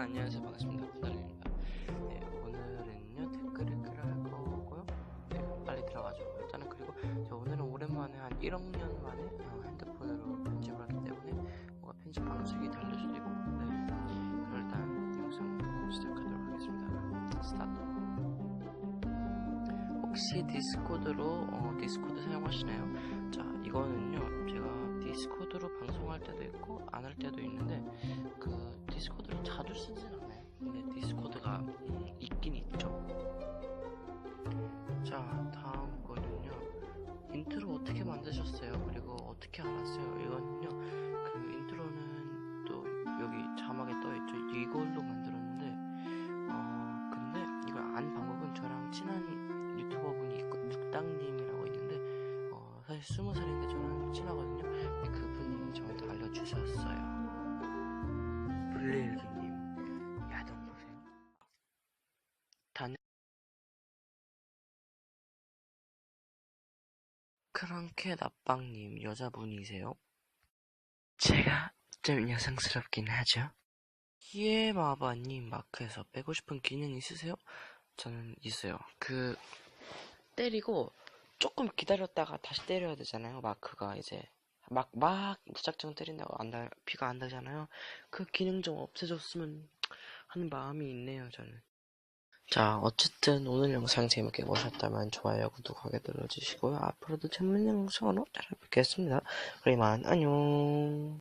안녕하세요. 반갑습니다. 후달입니다. 네, 오늘은요 댓글을 끄려 할 거고요. 네, 빨리 들어가죠. 일단은 그리고 저 오늘은 오랜만에 한 1억 년 만에 어, 핸드폰으로 편집을 하기 때문에 뭔가 편집 방식이 다를 수도 있고. 네 그럼 일단 영상 시작하도록 하겠습니다. 스타트. 혹시 디스코드로 어, 디스코드 사용하시나요? 자 이거는요 제가 디스코드로 방송할 때도 있고 안 할 때도 있는데 만드셨어요? 그리고 어떻게 알았어요? 이거는요 그 인트로는 또 여기 자막에 떠있죠. 이걸로 만들었는데 어 근데 이걸 안 방법은 저랑 친한 유튜버 분이 있고 육당님이라고 있는데 어 사실 스무 살인데 저랑 친하거든요. 근데 그분이 저한테 알려주셨어요. 블레일기님 야동 보세요. 단 크랑케 나빵님 여자분이세요? 제가 좀 여성스럽긴 하죠. 히에마바님 마크에서 빼고 싶은 기능 있으세요? 저는 있어요. 그 때리고 조금 기다렸다가 다시 때려야 되잖아요. 마크가 이제 막 막 무작정 때린다고 안 달, 피가 안 나잖아요. 그 기능 좀 없애줬으면 하는 마음이 있네요. 저는. 자, 어쨌든 오늘 영상 재밌게 보셨다면 좋아요, 구독하게 눌러주시고요. 앞으로도 재밌는 영상으로 찾아뵙겠습니다. 그럼 이만 안녕.